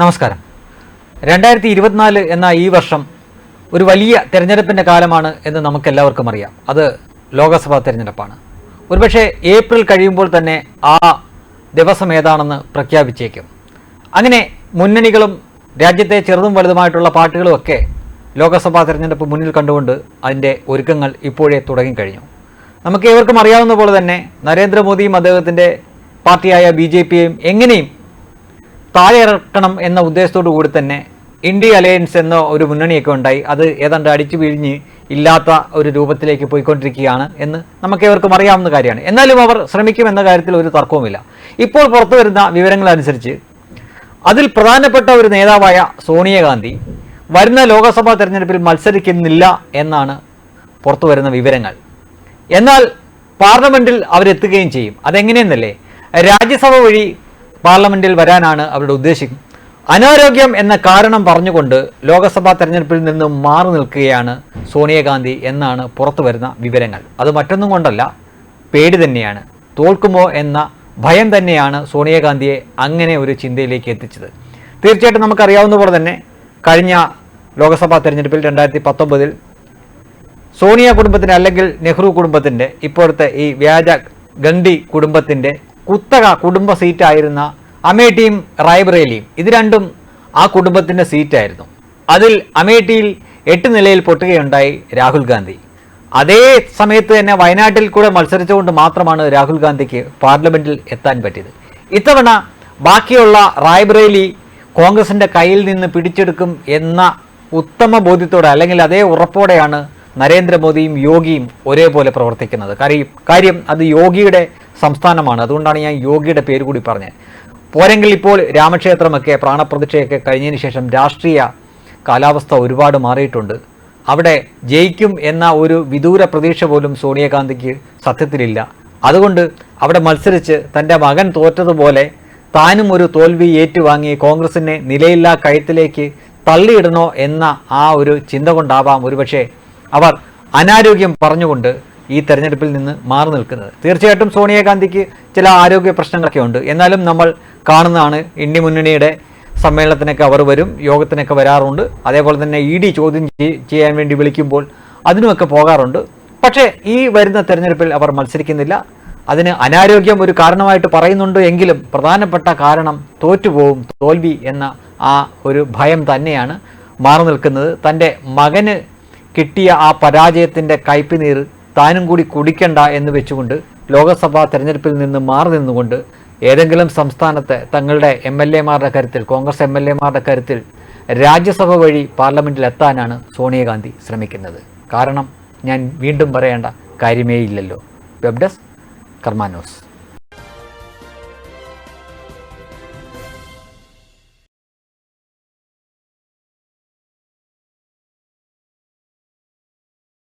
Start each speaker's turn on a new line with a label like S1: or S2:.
S1: നമസ്കാരം. രണ്ടായിരത്തി ഇരുപത്തിനാല് എന്ന ഈ വർഷം ഒരു വലിയ തെരഞ്ഞെടുപ്പിന്റെ കാലമാണ് എന്ന് നമുക്കെല്ലാവർക്കും അറിയാം. അത് ലോകസഭാ തെരഞ്ഞെടുപ്പാണ്. ഒരുപക്ഷെ ഏപ്രിൽ കഴിയുമ്പോൾ തന്നെ ആ ദിവസം ഏതാണെന്ന് പ്രഖ്യാപിച്ചേക്കും. അങ്ങനെ മുന്നണികളും രാജ്യത്തെ ചെറുതും വലുതുമായിട്ടുള്ള പാർട്ടികളും ഒക്കെ ലോക്സഭാ തെരഞ്ഞെടുപ്പ് മുന്നിൽ കണ്ടുകൊണ്ട് അതിന്റെ ഒരുക്കങ്ങൾ ഇപ്പോഴേ തുടങ്ങിക്കഴിഞ്ഞു. നമുക്ക് ഏവർക്കും അറിയാവുന്ന പോലെ തന്നെ നരേന്ദ്രമോദിയും അദ്ദേഹത്തിന്റെ പാർട്ടിയായ ബി ജെ പിയെയും എങ്ങനെയും താഴെ ഇറക്കണം എന്ന ഉദ്ദേശത്തോടു കൂടി തന്നെ ഇന്ത്യ അലയൻസ് എന്ന ഒരു മുന്നണിയൊക്കെ ഉണ്ടായി. അത് ഏതാണ്ട് അടിച്ചു പിഴിഞ്ഞ് ഇല്ലാത്ത ഒരു രൂപത്തിലേക്ക് പോയിക്കൊണ്ടിരിക്കുകയാണ് എന്ന് നമുക്ക് ഏവർക്കും അറിയാവുന്ന കാര്യമാണ്. എന്നാലും അവർ ശ്രമിക്കുമെന്ന കാര്യത്തിൽ ഒരു തർക്കവുമില്ല. ഇപ്പോൾ പുറത്തു വരുന്ന വിവരങ്ങളനുസരിച്ച് അതിൽ പ്രധാനപ്പെട്ട ഒരു നേതാവായ സോണിയാഗാന്ധി വരുന്ന ലോക്സഭാ തെരഞ്ഞെടുപ്പിൽ മത്സരിക്കുന്നില്ല എന്നാണ് പുറത്തു വരുന്ന വിവരങ്ങൾ. എന്നാൽ പാർലമെന്റിൽ അവരെത്തുകയും ചെയ്യും. അതെങ്ങനെയെന്നല്ലേ? രാജ്യസഭ വഴി പാർലമെന്റിൽ വരാനാണ് അവരുടെ ഉദ്ദേശം അനാരോഗ്യം എന്ന കാരണം പറഞ്ഞുകൊണ്ട് ലോക്സഭാ തെരഞ്ഞെടുപ്പിൽ നിന്ന് മാറി നിൽക്കുകയാണ് സോണിയാഗാന്ധി എന്നാണ് പുറത്തു വരുന്ന വിവരങ്ങൾ. അത് മറ്റൊന്നും കൊണ്ടല്ല പേടി തന്നെയാണ്. തോൽക്കുമോ എന്ന ഭയം തന്നെയാണ് സോണിയാഗാന്ധിയെ അങ്ങനെ ഒരു ചിന്തയിലേക്ക് എത്തിച്ചത്. തീർച്ചയായിട്ടും നമുക്കറിയാവുന്ന പോലെ തന്നെ കഴിഞ്ഞ ലോക്സഭാ തെരഞ്ഞെടുപ്പിൽ രണ്ടായിരത്തി പത്തൊമ്പതിൽ സോണിയ കുടുംബത്തിന്റെ അല്ലെങ്കിൽ നെഹ്റു കുടുംബത്തിന്റെ ഇപ്പോഴത്തെ ഈ വ്യാജ ഗണ്ഡി കുടുംബത്തിന്റെ കുത്തക കുടുംബ സീറ്റായിരുന്ന അമേഠിയും റായ്ബറേലിയും ഇത് രണ്ടും ആ കുടുംബത്തിന്റെ സീറ്റായിരുന്നു. അതിൽ അമേഠിയിൽ എട്ട് നിലയിൽ പൊട്ടുകയുണ്ടായി രാഹുൽ ഗാന്ധി. അതേ സമയത്ത് തന്നെ വയനാട്ടിൽ കൂടെ മത്സരിച്ചുകൊണ്ട് മാത്രമാണ് രാഹുൽ ഗാന്ധിക്ക് പാർലമെന്റിൽ എത്താൻ പറ്റിയത്. ഇത്തവണ ബാക്കിയുള്ള റായ്ബറേലി കോൺഗ്രസിന്റെ കയ്യിൽ നിന്ന് പിടിച്ചെടുക്കും എന്ന ഉത്തമ ബോധ്യത്തോടെ അല്ലെങ്കിൽ അതേ ഉറപ്പോടെയാണ് നരേന്ദ്രമോദിയും യോഗിയും ഒരേപോലെ പ്രവർത്തിക്കുന്നത്. കാര്യം കാര്യം അത് യോഗിയുടെ സംസ്ഥാനമാണ്. അതുകൊണ്ടാണ് ഞാൻ യോഗിയുടെ പേര് കൂടി പറഞ്ഞത്. പോരെങ്കിൽ ഇപ്പോൾ രാമക്ഷേത്രമൊക്കെ പ്രാണപ്രതിഷ്ഠയൊക്കെ കഴിഞ്ഞതിന് ശേഷം രാഷ്ട്രീയ കാലാവസ്ഥ ഒരുപാട് മാറിയിട്ടുണ്ട്. അവിടെ ജയിക്കും എന്ന ഒരു വിദൂര പ്രതീക്ഷ പോലും സോണിയാഗാന്ധിക്ക് സത്യത്തിലില്ല. അതുകൊണ്ട് അവിടെ മത്സരിച്ച് തന്റെ മകൻ തോറ്റതുപോലെ താനും ഒരു തോൽവി ഏറ്റുവാങ്ങി കോൺഗ്രസിനെ നിലയില്ലാ കയത്തിലേക്ക് തള്ളിയിടണോ എന്ന ആ ഒരു ചിന്ത കൊണ്ടാവാം ഒരുപക്ഷെ അവർ അനാരോഗ്യം പറഞ്ഞുകൊണ്ട് ഈ തെരഞ്ഞെടുപ്പിൽ നിന്ന് മാറി നിൽക്കുന്നത്. തീർച്ചയായിട്ടും സോണിയാഗാന്ധിക്ക് ചില ആരോഗ്യ പ്രശ്നങ്ങളൊക്കെ ഉണ്ട്. എന്നാലും നമ്മൾ കാണുന്നതാണ് ഇന്ത്യ മുന്നണിയുടെ സമ്മേളനത്തിനൊക്കെ അവർ വരും യോഗത്തിനൊക്കെ വരാറുണ്ട്. അതേപോലെ തന്നെ ഇ ഡി ചോദ്യം ചെയ്യാൻ വേണ്ടി വിളിക്കുമ്പോൾ അതിനുമൊക്കെ പോകാറുണ്ട്. പക്ഷേ ഈ വരുന്ന തെരഞ്ഞെടുപ്പിൽ അവർ മത്സരിക്കുന്നില്ല. അതിന് അനാരോഗ്യം ഒരു കാരണമായിട്ട് പറയുന്നുണ്ട് എങ്കിലും പ്രധാനപ്പെട്ട കാരണം തോറ്റുപോകും തോൽവി എന്ന ആ ഒരു ഭയം തന്നെയാണ് മാറി നിൽക്കുന്നത്. തന്റെ മകന് കിട്ടിയ ആ പരാജയത്തിന്റെ കയ്പിനീർ താനും കൂടി കുടിക്കണ്ട എന്ന് വെച്ചുകൊണ്ട് ലോക്സഭാ തെരഞ്ഞെടുപ്പിൽ നിന്ന് മാറി നിന്നുകൊണ്ട് ഏതെങ്കിലും സംസ്ഥാനത്തെ തങ്ങളുടെ എം എൽ എമാരുടെ കരുത്തിൽ കോൺഗ്രസ് എം എൽ എമാരുടെ കരുത്തിൽ രാജ്യസഭ വഴി പാർലമെന്റിൽ എത്താനാണ് സോണിയാഗാന്ധി ശ്രമിക്കുന്നത്. കാരണം ഞാൻ വീണ്ടും പറയേണ്ട കാര്യമേ ഇല്ലല്ലോ വെബ് ഡെസ്ക് കർമാനോസ്